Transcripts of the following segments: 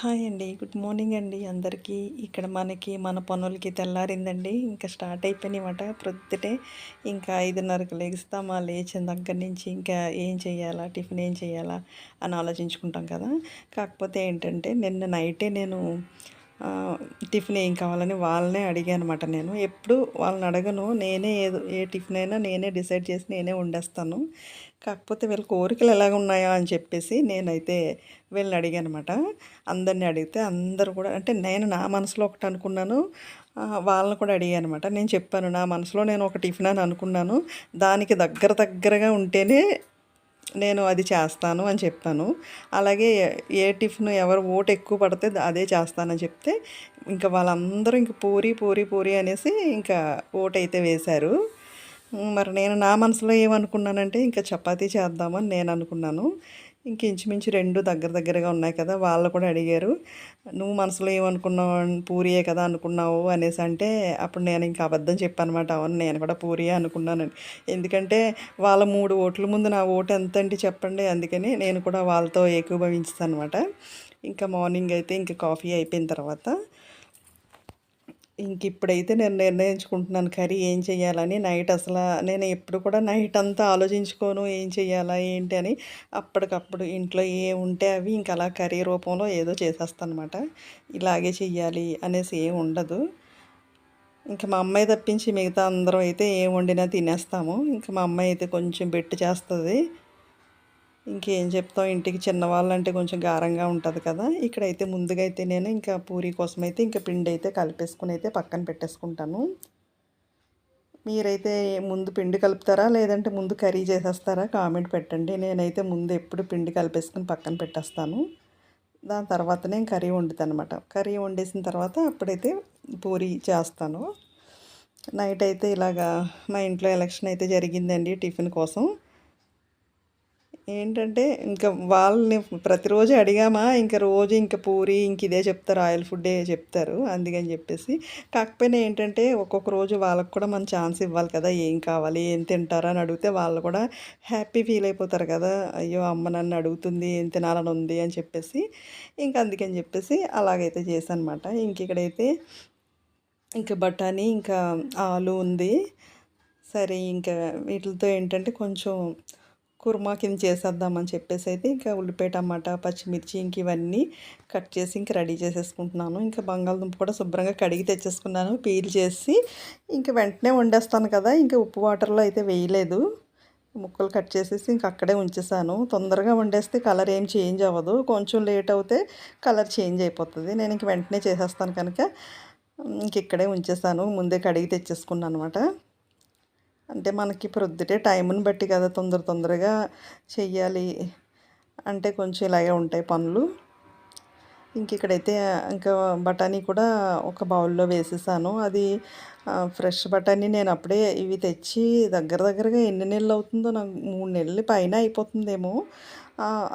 Hi అండి. Good morning అండి అందరికీ. ఇక్కడ మనకి మన పనులకి తెల్లారిందండి. ఇంకా స్టార్ట్ అయిపోయినాయన్నమాట ప్రొద్దుటే. ఇంకా ఐదున్నరకు లేగుస్తామా లేచిన దగ్గర నుంచి ఇంకా ఏం చేయాలా? టిఫిన్ ఏం చేయాలా? అని ఆలోచించుకుంటాం కదా. కాకపోతే ఏంటంటే నిన్న నైటే నేను టిఫిన్ ఏం కావాలని వాళ్ళనే అడిగాను అనమాట నేను. ఎప్పుడు వాళ్ళని అడగను. నేనే ఏదో ఏ టిఫిన్ అయినా నేనే డిసైడ్ చేసి నేనే వండేస్తాను. కాకపోతే వీళ్ళ కోరికలు ఎలాగ ఉన్నాయో అని చెప్పేసి నేనైతే వీళ్ళని అడిగానమాట. అందరిని అడిగితే అందరూ కూడా అంటే నేను నా మనసులో ఒకటి అనుకున్నాను. వాళ్ళని కూడా అడిగాను అనమాట నేను చెప్పాను నా మనసులో నేను ఒక టిఫిన్ అని అనుకున్నాను. దానికి దగ్గర దగ్గరగా ఉంటేనే నేను అది చేస్తాను అని చెప్పాను. అలాగే ఏ టిఫిన్ ఎవరు ఓటు ఎక్కువ పడితే అదే చేస్తానని చెప్తే ఇంకా వాళ్ళందరూ ఇంక పూరి పూరి పూరి అనేసి ఇంకా ఓటు అయితే వేశారు మరి నేను నా మనసులో ఏమనుకున్నానంటే ఇంకా చపాతీ చేద్దామని నేను అనుకున్నాను. ఇంక ఇంచుమించు రెండు దగ్గర దగ్గరగా ఉన్నాయి కదా వాళ్ళు కూడా అడిగారు నువ్వు మనసులో ఏమనుకున్నావు? పూరియే కదా అనుకున్నావు? అనేసి అంటే అప్పుడు నేను ఇంకా అబద్ధం చెప్పానమాట అవును నేను కూడా పూరియే అనుకున్నాను ఎందుకంటే వాళ్ళ మూడు ఓట్ల ముందు నా ఓటు ఎంత అంటే చెప్పండి అందుకని నేను కూడా వాళ్ళతో ఏకీభవించాను అనమాట ఇంకా మార్నింగ్ అయితే ఇంకా కాఫీ అయిపోయిన తర్వాత ఇంక ఇప్పుడైతే నేను నిర్ణయించుకుంటున్నాను కర్రీ ఏం చేయాలని నైట్ అసలు నేను ఎప్పుడు కూడా నైట్ అంతా ఆలోచించుకోను ఏం చేయాలా ఏంటి అని అప్పటికప్పుడు ఇంట్లో ఏ ఉంటే అవి ఇంక అలా కర్రీ రూపంలో ఏదో చేసేస్తాను అనమాట ఇలాగే చెయ్యాలి అనేసి ఏం ఉండదు. ఇంకా మా అమ్మాయి తప్పించి మిగతా అందరం అయితే ఏం వండినా తినేస్తాము. ఇంకా మా అమ్మాయి అయితే కొంచెం బెట్టు చేస్తుంది. ఇంకేం చెప్తాం ఇంటికి చిన్నవాళ్ళంటే కొంచెం గారంగా ఉంటుంది కదా. ఇక్కడైతే ముందుగా అయితే నేను ఇంకా పూరి కోసం అయితే ఇంకా పిండి అయితే కలిపేసుకుని అయితే పక్కన పెట్టేసుకుంటాను. మీరైతే ముందు పిండి కలుపుతారా? లేదంటే ముందు కర్రీ చేసేస్తారా? కామెంట్ పెట్టండి. నేనైతే ముందు ఎప్పుడు పిండి కలిపేసుకుని పక్కన పెట్టేస్తాను. దాని తర్వాత నేను కర్రీ వండుతాను అనమాట కర్రీ వండేసిన తర్వాత అప్పుడైతే పూరి చేస్తాను. నైట్ అయితే ఇలాగా మా ఇంట్లో ఎలక్షన్ అయితే జరిగిందండి టిఫిన్ కోసం. ఏంటంటే ఇంకా వాళ్ళని ప్రతిరోజు అడిగామా ఇంకా రోజు ఇంకా పూరి ఇంక ఇదే చెప్తారు ఆయిల్ ఫుడ్డే చెప్తారు అందుకని చెప్పేసి. కాకపోయినా ఏంటంటే ఒక్కొక్క రోజు వాళ్ళకు కూడా మనం ఛాన్స్ ఇవ్వాలి కదా ఏం కావాలి ఏం తింటారా అని అడిగితే వాళ్ళు కూడా హ్యాపీ ఫీల్ అయిపోతారు కదా అయ్యో అమ్మ నన్ను అడుగుతుంది ఏం తినాలని ఉంది అని చెప్పేసి. ఇంకా అందుకని చెప్పేసి అలాగైతే చేశాను అనమాట ఇంక ఇక్కడైతే ఇంకా బఠానీ ఇంకా ఆలు ఉంది. సరే ఇంకా వీటితో ఏంటంటే కొంచెం కుర్మా కింద చేసేద్దామని చెప్పేసి అయితే ఇంకా ఉల్లిపాయ టమాటా పచ్చిమిర్చి ఇంక ఇవన్నీ కట్ చేసి ఇంక రెడీ చేసేసుకుంటున్నాను. ఇంకా బంగాళదుంప కూడా శుభ్రంగా కడిగి తెచ్చేసుకున్నాను. పీల్ చేసి ఇంక వెంటనే వండేస్తాను కదా ఇంకా ఉప్పు వాటర్లో అయితే వేయలేదు. ముక్కలు కట్ చేసేసి ఇంక అక్కడే ఉంచేసాను. తొందరగా వండేస్తే కలర్ ఏం చేంజ్ అవ్వదు. కొంచెం లేట్ అవుతే కలర్ చేంజ్ అయిపోతుంది. నేను ఇంక వెంటనే చేసేస్తాను కనుక. ఇంక ఇక్కడే ఉంచేసాను. ముందే కడిగి తెచ్చేసుకున్నాను అనమాట అంటే మనకి ప్రొద్దుటే టైంని బట్టి కదా తొందర తొందరగా చెయ్యాలి. అంటే కొంచెం ఇలాగే ఉంటాయి పనులు. ఇంక ఇక్కడైతే ఇంకా బఠానీ కూడా ఒక బౌల్లో వేసేసాను. అది ఫ్రెష్ బఠానీ నేను అప్పుడే ఇవి తెచ్చి దగ్గర దగ్గరగా ఎన్ని నెలలు అవుతుందో నాకు మూడు నెలలు పైన అయిపోతుందేమో.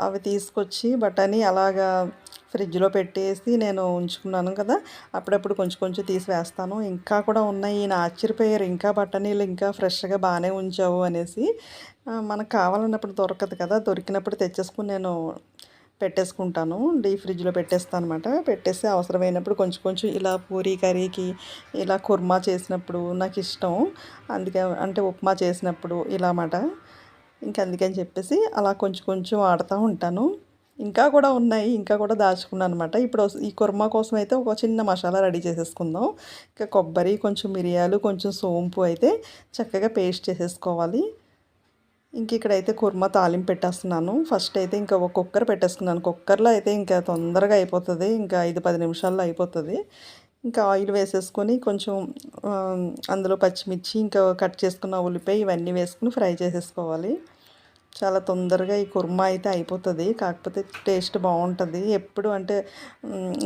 అవి తీసుకొచ్చి బఠానీ అలాగా ఫ్రిడ్జ్లో పెట్టేసి నేను ఉంచుకున్నాను కదా అప్పుడప్పుడు కొంచెం కొంచెం తీసి వేస్తాను. ఇంకా కూడా ఉన్నాయి. ఈయన ఆశ్చర్యపోయారు. ఇంకా బఠానీలు ఇంకా ఫ్రెష్గా బాగానే ఉంచావు అనేసి. మనకు కావాలన్నప్పుడు దొరకదు కదా. దొరికినప్పుడు తెచ్చేసుకుని నేను పెట్టేసుకుంటాను. డీ ఫ్రిడ్జ్లో పెట్టేస్తాను అనమాట పెట్టేసి అవసరమైనప్పుడు కొంచెం కొంచెం ఇలా పూరీ కర్రీకి ఇలా కుర్మా చేసినప్పుడు నాకు ఇష్టం. అందుకే అంటే ఉప్మా చేసినప్పుడు ఇలా అన్నమాట. ఇంకా అందుకని చెప్పేసి అలా కొంచెం కొంచెం వాడుతూ ఉంటాను. ఇంకా కూడా ఉన్నాయి ఇంకా కూడా దాచుకున్నాను అనమాట ఇప్పుడు ఈ కుర్మా కోసం అయితే ఒక చిన్న మసాలా రెడీ చేసేసుకుందాం. ఇంకా కొబ్బరి కొంచెం మిరియాలు కొంచెం సోంపు అయితే చక్కగా పేస్ట్ చేసేసుకోవాలి. ఇంక ఇక్కడైతే కుర్మా తాలింపు పెట్టేస్తున్నాను. ఫస్ట్ అయితే ఇంకా ఒక కుక్కర్ పెట్టేసుకున్నాను. కుక్కర్లో అయితే ఇంకా తొందరగా అయిపోతుంది. ఇంకా ఐదు పది నిమిషాల్లో అయిపోతుంది. ఇంకా ఆయిల్ వేసేసుకొని కొంచెం అందులో పచ్చిమిర్చి ఇంకా కట్ చేసుకున్న ఉల్లిపాయ ఇవన్నీ వేసుకుని ఫ్రై చేసేసుకోవాలి. చాలా తొందరగా ఈ కుర్మా అయితే అయిపోతుంది. కాకపోతే టేస్ట్ బాగుంటుంది ఎప్పుడు అంటే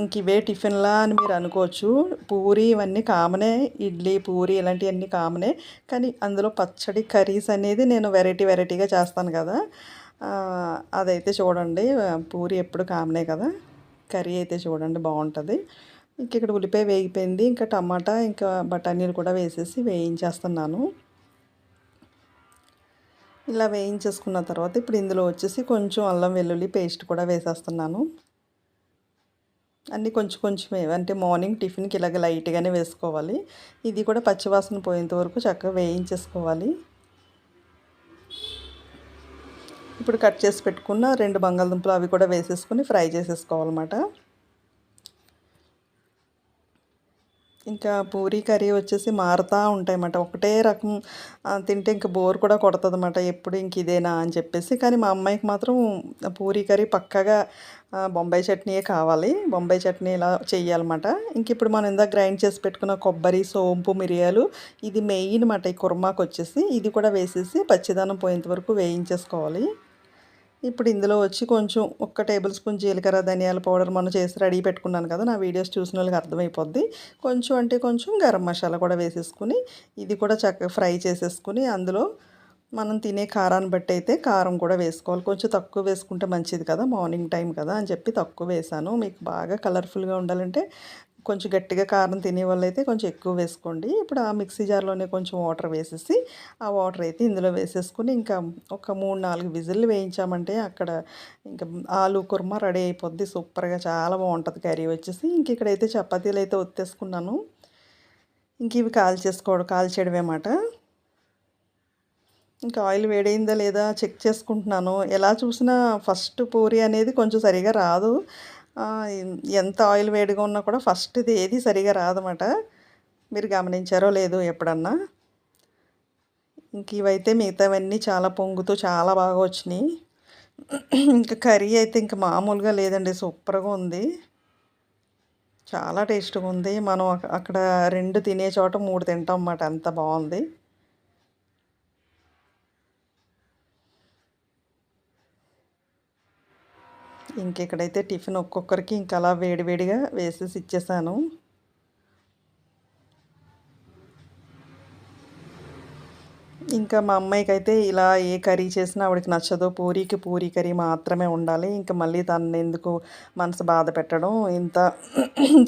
ఇంక ఇవే టిఫిన్లా అని మీరు అనుకోవచ్చు. పూరి ఇవన్నీ కామనే ఇడ్లీ పూరి ఇలాంటివన్నీ కామనే. కానీ అందులో పచ్చడి కర్రీస్ అనేది నేను వెరైటీ వెరైటీగా చేస్తాను కదా. అదైతే చూడండి. పూరి ఎప్పుడు కామనే కదా. కర్రీ అయితే చూడండి బాగుంటుంది ఇంక ఇక్కడ ఉల్లిపాయ వేగిపోయింది. ఇంకా టమాటా ఇంకా బఠానీలు కూడా వేసేసి వేయించేస్తున్నాను. ఇలా వేయించేసుకున్న తర్వాత ఇప్పుడు ఇందులో వచ్చేసి కొంచెం అల్లం వెల్లుల్లి పేస్ట్ కూడా వేసేస్తున్నాను. అన్నీ కొంచెం కొంచెమే అంటే మార్నింగ్ టిఫిన్కి ఇలాగ లైట్గానే వేసుకోవాలి. ఇది కూడా పచ్చివాసన పోయేంత వరకు చక్కగా వేయించేసుకోవాలి. ఇప్పుడు కట్ చేసి పెట్టుకున్న రెండు బంగాళదుంపలు అవి కూడా వేసేసుకొని ఫ్రై చేసేసుకోవాలన్నమాట. ఇంకా పూరీ కర్రీ వచ్చేసి మారుతూ ఉంటాయన్నమాట. ఒకటే రకం తింటే ఇంకా బోర్ కూడా కొడుతుందన్నమాట. ఎప్పుడు ఇంక ఇదేనా అని చెప్పేసి. కానీ మా అమ్మాయికి మాత్రం పూరీ కర్రీ పక్కగా బొంబాయి చట్నీయే కావాలి. బొంబాయి చట్నీ ఇలా చేయాలన్నమాట ఇంక ఇప్పుడు మనం ఇందాక గ్రైండ్ చేసి పెట్టుకున్న కొబ్బరి సోంపు మిరియాలు ఇది మెయిన్ అన్నమాట ఈ కుర్మాకు వచ్చేసి ఇది కూడా వేసేసి పచ్చిదనం పోయేంత వరకు వేయించేసుకోవాలి. ఇప్పుడు ఇందులో వచ్చి కొంచెం ఒక్క టేబుల్ స్పూన్ జీలకర్ర ధనియాల పౌడర్ మనం చేసి రెడీ పెట్టుకున్నాను కదా నా వీడియోస్ చూసిన వాళ్ళకి అర్థమైపోద్ది. కొంచెం అంటే కొంచెం గరం మసాలా కూడా వేసేసుకుని ఇది కూడా చక్కగా ఫ్రై చేసేసుకుని అందులో మనం తినే కారాన్ని బట్టి అయితే కారం కూడా వేసుకోవాలి. కొంచెం తక్కువ వేసుకుంటే మంచిది కదా మార్నింగ్ టైం కదా అని చెప్పి తక్కువ వేసాను. మీకు బాగా కలర్ఫుల్గా ఉండాలంటే కొంచెం గట్టిగా కారం తినే అయితే కొంచెం ఎక్కువ వేసుకోండి. ఇప్పుడు ఆ మిక్సీ జార్లోనే కొంచెం వాటర్ వేసేసి ఆ వాటర్ అయితే ఇందులో వేసేసుకుని ఇంకా ఒక మూడు నాలుగు విజిల్లు వేయించామంటే అక్కడ ఇంకా ఆలు కుర్మా రెడీ అయిపోద్ది. సూపర్గా చాలా బాగుంటుంది కర్రీ వచ్చేసి. ఇంక ఇక్కడైతే చపాతీలు అయితే ఒత్తేసుకున్నాను. ఇంక ఇవి కాల్చేసుకోవడం కాల్చేయడమేమాట ఇంకా ఆయిల్ వేడైందా లేదా చెక్ చేసుకుంటున్నాను. ఎలా చూసినా ఫస్ట్ పూరి అనేది కొంచెం సరిగా రాదు. ఎంత ఆయిల్ వేడిగా ఉన్నా కూడా ఫస్ట్ది ఏది సరిగా రాదన్నమాట. మీరు గమనించారో లేదో ఎప్పుడన్నా. ఇంక ఇవైతే మిగతావన్నీ చాలా పొంగుతూ చాలా బాగా వచ్చినాయి. ఇంకా కర్రీ అయితే ఇంకా మామూలుగా లేదండి సూపర్గా ఉంది. చాలా టేస్ట్గా ఉంది. మనం అక్కడ రెండు తినే చోట మూడు తింటాం అన్నమాట అంత బాగుంది. ఇంక ఇక్కడైతే టిఫిన్ ఒక్కొక్కరికి ఇంక అలా వేడివేడిగా వేసేసి ఇచ్చేసాను. ఇంకా మా అమ్మాయికి అయితే ఇలా ఏ కర్రీ చేసినా ఆవిడకి నచ్చదు. పూరీకి పూరీ కర్రీ మాత్రమే ఉండాలి. ఇంకా మళ్ళీ తను ఎందుకు మనసు బాధ పెట్టడం? ఇంత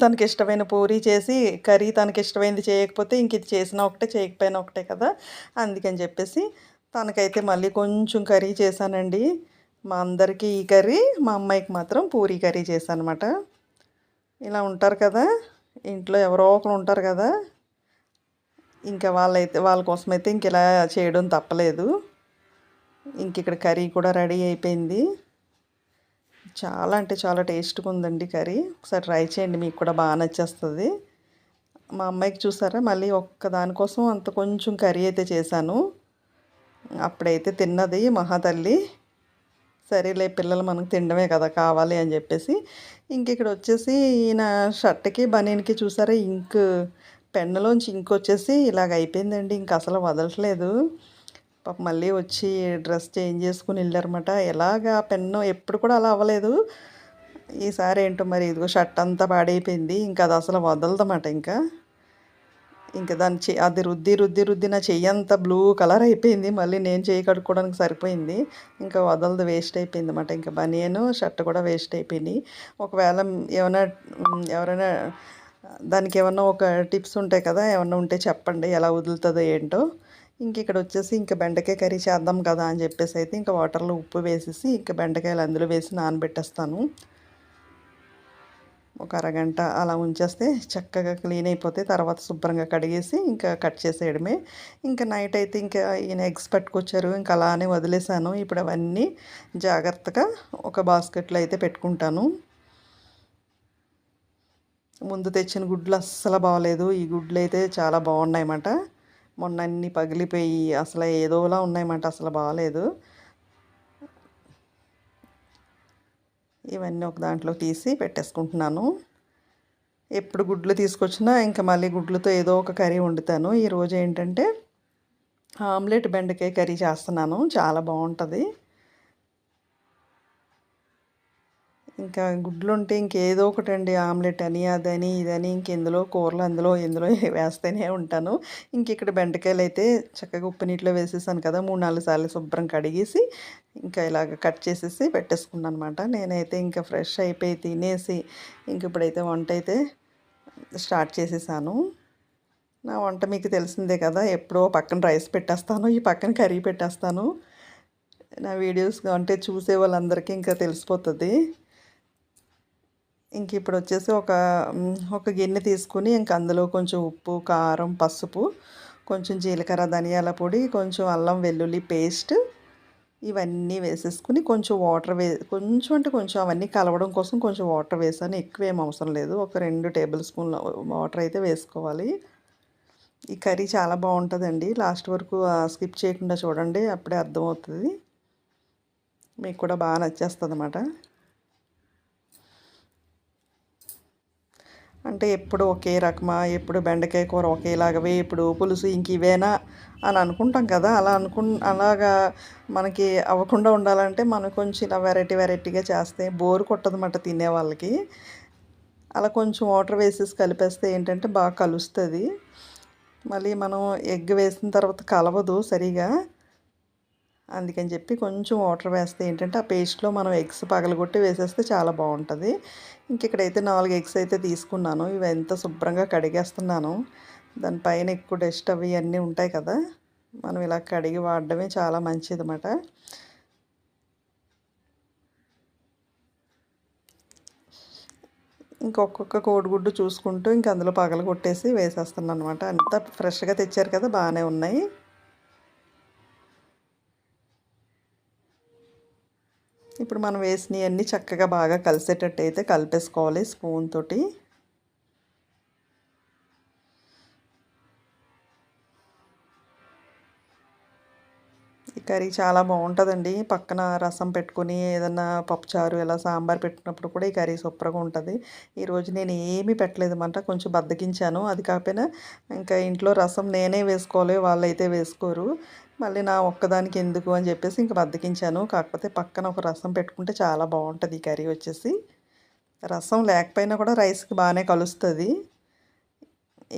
తనకి ఇష్టమైన పూరీ చేసి కర్రీ తనకి ఇష్టమైనది చేయకపోతే ఇంక ఇది చేసినా ఒకటే చేయకపోయినా ఒకటే కదా? అందుకని చెప్పేసి తనకైతే మళ్ళీ కొంచెం కర్రీ చేశానండి. మా అందరికీ ఈ కర్రీ మా అమ్మాయికి మాత్రం పూరీ కర్రీ చేశానమాట. ఇలా ఉంటారు కదా ఇంట్లో ఎవరో ఒకరు ఉంటారు కదా ఇంకా వాళ్ళైతే వాళ్ళ కోసం అయితే ఇంక ఇలా చేయడం తప్పలేదు. ఇంక ఇక్కడ కర్రీ కూడా రెడీ అయిపోయింది. చాలా అంటే చాలా టేస్ట్గా ఉందండి కర్రీ. ఒకసారి ట్రై చేయండి మీకు కూడా బాగా నచ్చేస్తుంది. మా అమ్మాయికి చూసారా మళ్ళీ ఒక్క దానికోసం అంత కొంచెం కర్రీ అయితే చేశాను. అప్పుడైతే తిన్నది మహాతల్లి. సరేలే పిల్లలు మనకు తినడమే కదా కావాలి అని చెప్పేసి ఇంక ఇక్కడ వచ్చేసి ఈయన షర్ట్కి బనీన్కి చూసారా ఇంక్ పెన్నులోంచి ఇంక్ వచ్చేసి ఇలాగ అయిపోయిందండి ఇంక అసలు వదలట్లేదు. పాప మళ్ళీ వచ్చి డ్రెస్ చేంజ్ చేసుకుని వెళ్ళారన్నమాట. ఎలాగా పెన్ను ఎప్పుడు కూడా అలా అవ్వలేదు. ఈసారి ఏంటో మరి ఇదిగో షర్ట్ అంతా పాడైపోయింది ఇంకా అది అసలు వదలదన్నమాట ఇంకా. ఇంకా దాన్ని చే అది రుద్ది రుద్ది రుద్ది నా చెయ్యి అంతా బ్లూ కలర్ అయిపోయింది. మళ్ళీ నేను చెయ్యి కడుక్కోవడానికి సరిపోయింది. ఇంకా వదలదు వేస్ట్ అయిపోయింది అనమాట ఇంకా బనియను షర్ట్ కూడా వేస్ట్ అయిపోయినాయి. ఒకవేళ ఏమైనా ఎవరైనా దానికి ఏమన్నా ఒక టిప్స్ ఉంటాయి కదా ఏమన్నా ఉంటే చెప్పండి. ఎలా వదులుతుందో ఏంటో. ఇంక ఇక్కడ వచ్చేసి ఇంకా బెండకాయ కర్రీ చేద్దాం కదా అని చెప్పేసి అయితే ఇంకా వాటర్లో ఉప్పు వేసేసి ఇంకా బెండకాయలు అందులో వేసి నానబెట్టేస్తాను. ఒక అరగంట అలా ఉంచేస్తే చక్కగా క్లీన్ అయిపోతే తర్వాత శుభ్రంగా కడిగేసి ఇంకా కట్ చేసేయడమే. ఇంకా నైట్ అయితే ఇంకా ఈయన ఎగ్స్ పట్టుకొచ్చారు. ఇంకా అలానే వదిలేసాను ఇప్పుడు అవన్నీ జాగ్రత్తగా ఒక బాస్కెట్లో అయితే పెట్టుకుంటాను. ముందు తెచ్చిన గుడ్లు అస్సలు బాగలేదు. ఈ గుడ్లు అయితే చాలా బాగున్నాయన్నమాట. మొన్న అన్నీ పగిలిపోయి అసలు ఏదోలా ఉన్నాయన్నమాట. అసలు బాగాలేదు. ఇవన్నీ ఒక దాంట్లో తీసి పెట్టేసుకుంటున్నాను. ఎప్పుడు గుడ్లు తీసుకొచ్చినా ఇంకా మళ్ళీ గుడ్లతో ఏదో ఒక కర్రీ వండుతాను. ఈరోజు ఏంటంటే ఆమ్లెట్ బెండకాయ కర్రీ చేస్తున్నాను. చాలా బాగుంటుంది. ఇంకా గుడ్లు ఉంటే ఇంకేదో ఒకటి అండి ఆమ్లెట్ అని అదని ఇదని ఇంకెందులో కూరలు అందులో ఎందులో వేస్తూనే ఉంటాను. ఇంక ఇక్కడ బెండకాయలు అయితే చక్కగా ఉప్పు నీటిలో వేసేసాను కదా మూడు నాలుగు సార్లు శుభ్రం కడిగేసి ఇంకా ఇలాగ కట్ చేసేసి పెట్టేసుకున్నాను అనమాట నేనైతే ఇంకా ఫ్రెష్ అయిపోయి తినేసి ఇంక ఇప్పుడైతే వంట అయితే స్టార్ట్ చేసేసాను. నా వంట మీకు తెలిసిందే కదా ఎప్పుడో పక్కన రైస్ పెట్టేస్తాను ఈ పక్కన కర్రీ పెట్టేస్తాను. నా వీడియోస్ అంటే చూసే వాళ్ళందరికీ ఇంకా తెలిసిపోతుంది. ఇంక ఇప్పుడు వచ్చేసి ఒక ఒక గిన్నె తీసుకుని ఇంక అందులో కొంచెం ఉప్పు కారం పసుపు కొంచెం జీలకర్ర ధనియాల పొడి కొంచెం అల్లం వెల్లుల్లి పేస్ట్ ఇవన్నీ వేసేసుకుని కొంచెం వాటర్ వే కొంచెం అంటే కొంచెం అవన్నీ కలవడం కోసం కొంచెం వాటర్ వేసాను. ఎక్కువ ఏం అవసరం లేదు. ఒక రెండు టేబుల్ స్పూన్ల వాటర్ అయితే వేసుకోవాలి. ఈ కర్రీ చాలా బాగుంటుందండి. లాస్ట్ వరకు స్కిప్ చేయకుండా చూడండి. అప్పుడే అర్థమవుతుంది. మీకు కూడా బాగా నచ్చేస్తుంది అన్నమాట అంటే ఎప్పుడు ఒకే రకమా? ఎప్పుడు బెండకాయ కూర ఒకేలాగవే? ఇప్పుడు పులుసు ఇంక ఇవేనా అని అనుకుంటాం కదా. అలా అనుకు అలాగా మనకి అవ్వకుండా ఉండాలంటే మనం కొంచెం ఇలా వెరైటీ వెరైటీగా చేస్తే బోర్ కొట్టదన్నమాట తినే వాళ్ళకి. అలా కొంచెం వాటర్ వేసేసి కలిపేస్తే ఏంటంటే బాగా కలుస్తుంది. మళ్ళీ మనం ఎగ్ వేసిన తర్వాత కలవదు సరిగా. అందుకని చెప్పి కొంచెం వాటర్ వేస్తే ఏంటంటే ఆ పేస్ట్లో మనం ఎగ్స్ పగలగొట్టి వేసేస్తే చాలా బాగుంటుంది. ఇంక ఇక్కడైతే నాలుగు ఎగ్స్ అయితే తీసుకున్నాను. ఇవి ఎంత శుభ్రంగా కడిగేస్తున్నాను. దానిపైన ఎక్కువ డస్ట్ అవి అన్నీ ఉంటాయి కదా. మనం ఇలా కడిగి వాడడమే చాలా మంచిది అన్నమాట ఇంకొక్కొక్క కోడిగుడ్డు చూసుకుంటూ ఇంక అందులో పగల కొట్టేసి వేసేస్తున్నాను అనమాట అంతా ఫ్రెష్గా తెచ్చారు కదా బాగానే ఉన్నాయి. ఇప్పుడు మనం వేసినవన్నీ చక్కగా బాగా కలిసేటట్టు అయితే కలిపేసుకోవాలి స్పూన్ తోటి. ఈ కర్రీ చాలా బాగుంటుందండి. పక్కన రసం పెట్టుకొని ఏదన్నా పప్పుచారు ఇలా సాంబార్ పెట్టినప్పుడు కూడా ఈ కర్రీ సూపర్గా ఉంటుంది. ఈరోజు నేను ఏమీ పెట్టలేదు అన్నమాట కొంచెం బద్దకించాను. అది కాకపోయినా ఇంకా ఇంట్లో రసం నేనే వేసుకోవాలి వాళ్ళైతే వేసుకోరు. మళ్ళీ నా ఒక్కదానికి ఎందుకు అని చెప్పేసి ఇంక బద్దకించాను. కాకపోతే పక్కన ఒక రసం పెట్టుకుంటే చాలా బాగుంటుంది ఈ కర్రీ వచ్చేసి. రసం లేకపోయినా కూడా రైస్కి బాగానే కలుస్తుంది.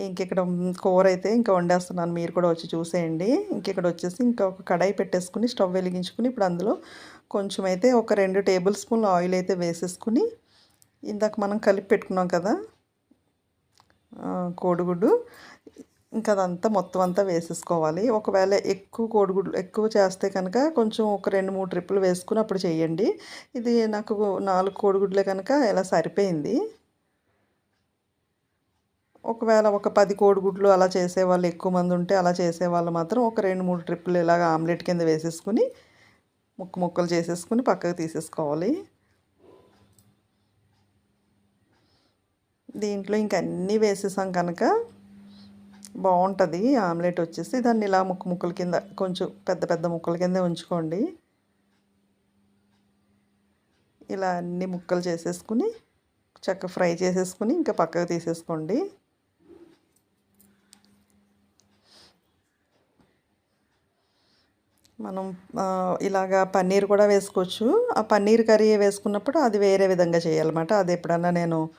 ఇంకెక్కడ కూర అయితే ఇంకా వండేస్తున్నాను. మీరు కూడా వచ్చి చూసేయండి. ఇంక ఇక్కడ వచ్చేసి ఇంకా ఒక కడాయి పెట్టేసుకుని స్టవ్ వెలిగించుకుని ఇప్పుడు అందులో కొంచెం అయితే ఒక రెండు టేబుల్ స్పూన్లు ఆయిల్ అయితే వేసేసుకుని ఇందాక మనం కలిపి పెట్టుకున్నాం కదా కోడిగుడ్డు. ఇంకా అదంతా మొత్తం అంతా వేసేసుకోవాలి. ఒకవేళ ఎక్కువ కోడిగుడ్లు ఎక్కువ చేస్తే కనుక కొంచెం ఒక రెండు మూడు ట్రిప్పులు వేసుకుని అప్పుడు చేయండి. ఇది నాకు నాలుగు కోడిగుడ్లే కనుక ఇలా సరిపోయింది. ఒకవేళ ఒక పది కోడిగుడ్లు అలా చేసేవాళ్ళు ఎక్కువ మంది ఉంటే అలా చేసేవాళ్ళు మాత్రం ఒక రెండు మూడు ట్రిప్పులు ఇలాగ ఆమ్లెట్ కింద వేసేసుకుని ముక్కు ముక్కలు చేసేసుకుని పక్కకు తీసేసుకోవాలి. దీంట్లో ఇంక అన్నీ వేసేసాం కనుక బాగుంటుంది. ఆమ్లెట్ వచ్చేసి దాన్ని ఇలా ముక్కు ముక్కల కింద కొంచెం పెద్ద పెద్ద ముక్కల కింద ఉంచుకోండి. ఇలా అన్ని ముక్కలు చేసేసుకుని చక్క ఫ్రై చేసేసుకుని ఇంకా పక్కకు తీసేసుకోండి. మనం ఇలాగా పన్నీర్ కూడా వేసుకోవచ్చు. ఆ పన్నీర్ కర్రీ వేసుకున్నప్పుడు అది వేరే విధంగా చేయాలన్నమాట. అది ఎప్పుడన్నా నేను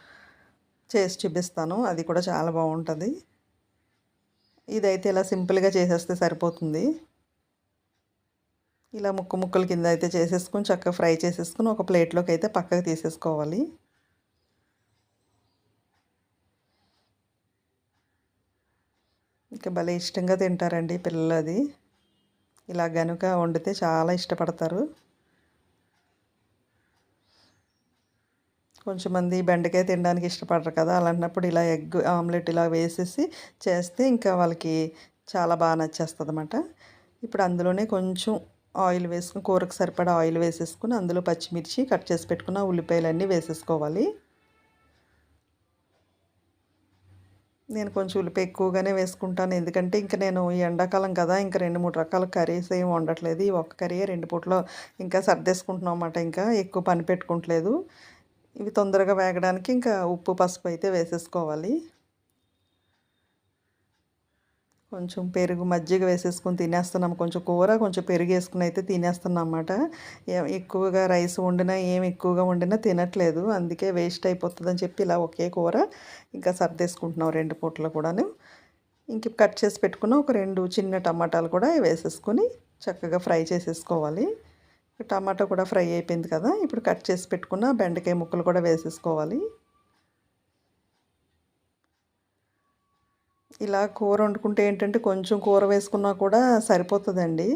చేసి చూపిస్తాను. అది కూడా చాలా బాగుంటుంది. ఇదైతే ఇలా సింపుల్గా చేసేస్తే సరిపోతుంది. ఇలా ముక్క ముక్కల కింద అయితే చేసేసుకొని చక్కగా ఫ్రై చేసేసుకుని ఒక ప్లేట్లోకి అయితే పక్కకు తీసేసుకోవాలి. ఇంకా భలే ఇష్టంగా తింటారండి పిల్లలు అది ఇలా గనుక వండితే చాలా ఇష్టపడతారు. కొంచెం మంది బెండకాయ తినడానికి ఇష్టపడరు కదా అలాంటప్పుడు ఇలా ఎగ్ ఆమ్లెట్ ఇలా వేసేసి చేస్తే ఇంకా వాళ్ళకి చాలా బాగా నచ్చేస్తుంది అనమాట ఇప్పుడు అందులోనే కొంచెం ఆయిల్ వేసుకుని కూరకు సరిపడా ఆయిల్ వేసేసుకుని అందులో పచ్చిమిర్చి కట్ చేసి పెట్టుకున్న ఉల్లిపాయలన్నీ వేసేసుకోవాలి. నేను కొంచెం ఉల్లిపాయ ఎక్కువగానే వేసుకుంటాను ఎందుకంటే ఇంకా నేను ఈ ఎండాకాలం కదా ఇంకా రెండు మూడు రకాల కర్రీస్ ఏమి వండట్లేదు. ఈ ఒక్క కర్రీ రెండు పూటలో ఇంకా సర్దేసుకుంటున్నాం అన్నమాట ఇంకా ఎక్కువ పని పెట్టుకుంటలేదు. ఇవి తొందరగా వేగడానికి ఇంకా ఉప్పు పసుపు అయితే వేసేసుకోవాలి. కొంచెం పెరుగు మజ్జిగ వేసేసుకొని తినేస్తున్నాం. కొంచెం కూర కొంచెం పెరుగు వేసుకుని అయితే తినేస్తున్నాం అన్నమాట. ఎక్కువగా రైస్ వండినా ఏం ఎక్కువగా వండినా తినట్లేదు. అందుకే వేస్ట్ అయిపోతుందని చెప్పి ఇలా ఒకే కూర ఇంకా సర్దేసుకుంటున్నాం రెండు పూటలు కూడాను. ఇంక కట్ చేసి పెట్టుకున్న ఒక రెండు చిన్న టమాటాలు కూడా వేసేసుకొని చక్కగా ఫ్రై చేసేసుకోవాలి. టమాటా కూడా ఫ్రై అయిపోయింది కదా ఇప్పుడు కట్ చేసి పెట్టుకున్న బెండకాయ ముక్కలు కూడా వేసేసుకోవాలి. ఇలా కూర వండుకుంటే ఏంటంటే కొంచెం కూర వేసుకున్నా కూడా సరిపోతుందండి.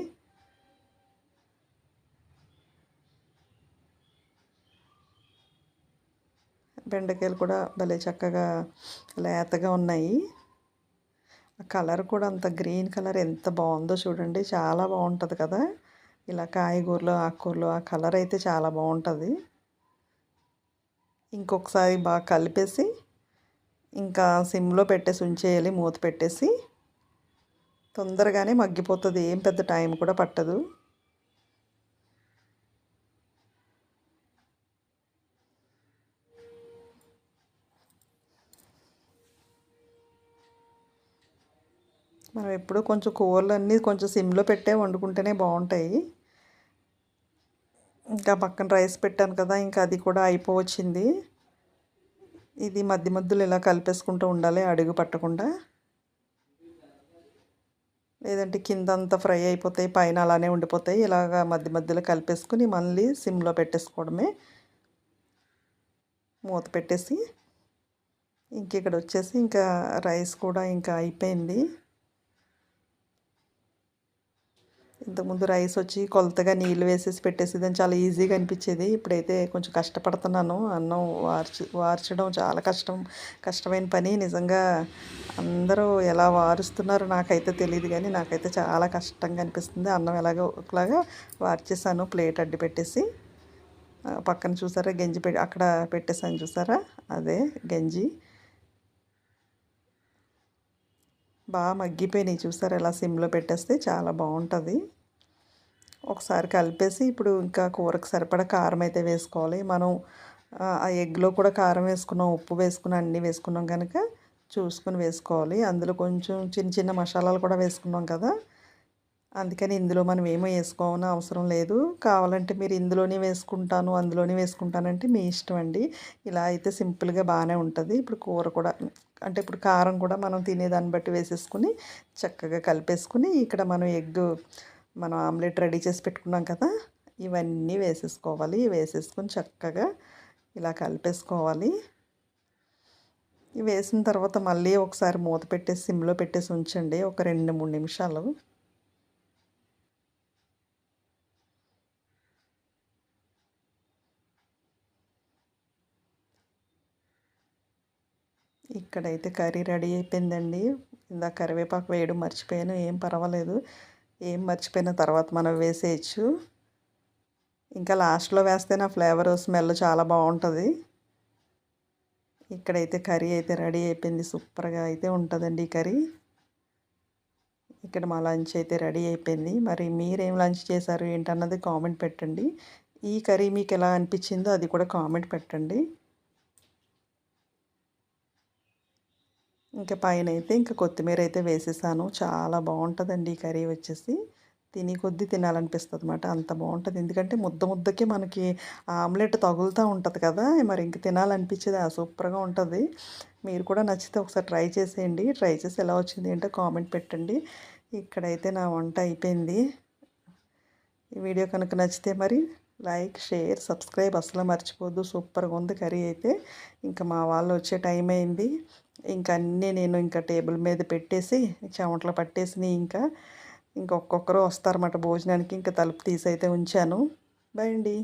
బెండకాయలు కూడా భలే చక్కగా లేతగా ఉన్నాయి. కలర్ కూడా అంత గ్రీన్ కలర్ ఎంత బాగుందో చూడండి చాలా బాగుంటుంది కదా. ఇలా కాయగూరలు ఆకుకూరలు ఆ కలర్ అయితే చాలా బాగుంటుంది. ఇంకొకసారి బాగా కలిపేసి ఇంకా సిమ్లో పెట్టేసి ఉంచేయాలి మూత పెట్టేసి. తొందరగానే మగ్గిపోతుంది ఏం పెద్ద టైం కూడా పట్టదు. మనం ఎప్పుడూ కొంచెం కూరలు అన్నీ కొంచెం సిమ్లో పెట్టే వండుకుంటేనే బాగుంటాయి. ఇంకా పక్కన రైస్ పెట్టాను కదా ఇంకా అది కూడా అయిపోవచ్చింది. ఇది మధ్య మధ్యలో ఇలా కలిపేసుకుంటూ ఉండాలి అడుగు పట్టకుండా. లేదంటే కింద అంతా ఫ్రై అయిపోతాయి పైన అలానే ఉండిపోతాయి. ఇలాగ మధ్య మధ్యలో కలిపేసుకుని మళ్ళీ సిమ్లో పెట్టేసుకోవడమే. మూత పెట్టేసి ఇంక ఇక్కడ వచ్చేసి ఇంకా రైస్ కూడా ఇంకా అయిపోయింది. ఇంతకుముందు రైస్ వచ్చి కొలతగా నీళ్ళు వేసేసి పెట్టేసేదని చాలా ఈజీగా అనిపించేది. ఇప్పుడైతే కొంచెం కష్టపడుతున్నాను. అన్నం వార్చి వార్చడం చాలా కష్టం కష్టమైన పని. నిజంగా అందరూ ఎలా వారుస్తున్నారో నాకైతే తెలియదు కానీ నాకైతే చాలా కష్టంగా అనిపిస్తుంది. అన్నం ఎలాగో ఒకలాగా వార్చేసాను ప్లేట్ అడ్డు పెట్టేసి పక్కన చూసారా? గంజి పెట్టి అక్కడ పెట్టేసాను చూసారా? అదే గంజి. బాగా మగ్గిపోయినాయి చూసారా? ఎలా సిమ్లో పెట్టేస్తే చాలా బాగుంటుంది. ఒకసారి కలిపేసి ఇప్పుడు ఇంకా కూరకు సరిపడా కారం అయితే వేసుకోవాలి. మనం ఆ ఎగ్లో కూడా కారం వేసుకున్నాం ఉప్పు వేసుకున్నాం అన్నీ వేసుకున్నాం కనుక చూసుకుని వేసుకోవాలి. అందులో కొంచెం చిన్న చిన్న మసాలాలు కూడా వేసుకున్నాం కదా అందుకని ఇందులో మనం ఏమో వేసుకోవాలని అవసరం లేదు. కావాలంటే మీరు ఇందులోనే వేసుకుంటాను అందులోనే వేసుకుంటానంటే మీ ఇష్టం అండి. ఇలా అయితే సింపుల్గా బాగానే ఉంటుంది. ఇప్పుడు కూర కూడా అంటే ఇప్పుడు కారం కూడా మనం తినేదాన్ని బట్టి వేసేసుకుని చక్కగా కలిపేసుకుని ఇక్కడ మనం ఎగ్ మనం ఆమ్లెట్ రెడీ చేసి పెట్టుకున్నాం కదా ఇవన్నీ వేసేసుకోవాలి. వేసేసుకొని చక్కగా ఇలా కలిపేసుకోవాలి. వేసిన తర్వాత మళ్ళీ ఒకసారి మూత పెట్టేసి సిమ్లో పెట్టేసి ఉంచండి. ఒక రెండు మూడు నిమిషాలు. ఇక్కడైతే కర్రీ రెడీ అయిపోయిందండి. ఇందా కరివేపాకు వేయడం మర్చిపోయాను ఏం పర్వాలేదు. ఏం మర్చిపోయిన తర్వాత మనం వేసేయచ్చు. ఇంకా లాస్ట్లో వేస్తే నా ఫ్లేవర్ స్మెల్ చాలా బాగుంటుంది. ఇక్కడైతే కర్రీ అయితే రెడీ అయిపోయింది. సూపర్గా అయితే ఉంటుందండి ఈ కర్రీ. ఇక్కడ మా లంచ్ అయితే రెడీ అయిపోయింది. మరి మీరేం లంచ్ చేశారు ఏంటన్నది కామెంట్ పెట్టండి. ఈ కర్రీ మీకు ఎలా అనిపించిందో అది కూడా కామెంట్ పెట్టండి. ఇంకా పైన అయితే ఇంకా కొత్తిమీర అయితే వేసేసాను. చాలా బాగుంటుందండి ఈ కర్రీ వచ్చేసి. తిని కొద్దీ తినాలనిపిస్తుంది అనమాట అంత బాగుంటుంది ఎందుకంటే ముద్ద ముద్దకి మనకి ఆమ్లెట్ తగులుతూ ఉంటుంది కదా. మరి ఇంక తినాలనిపించేది ఆ సూపర్గా ఉంటుంది. మీరు కూడా నచ్చితే ఒకసారి ట్రై చేసేయండి. ట్రై చేసి ఎలా వచ్చింది ఏంటో కామెంట్ పెట్టండి. ఇక్కడైతే నా వంట అయిపోయింది. ఈ వీడియో కనుక నచ్చితే మరి లైక్ షేర్ సబ్స్క్రైబ్ అసలు మర్చిపోద్దు సూపర్గా ఉంది కర్రీ అయితే. ఇంకా మా వాళ్ళు వచ్చే టైం అయింది. ఇంకా అన్నీ నేను ఇంకా టేబుల్ మీద పెట్టేసి చెమటలు పట్టేసి ఇంకా. ఇంకొక్కొక్కరు వస్తారన్నమాట భోజనానికి ఇంకా తలుపు తీసి అయితే ఉంచాను. బాయ్ అండి.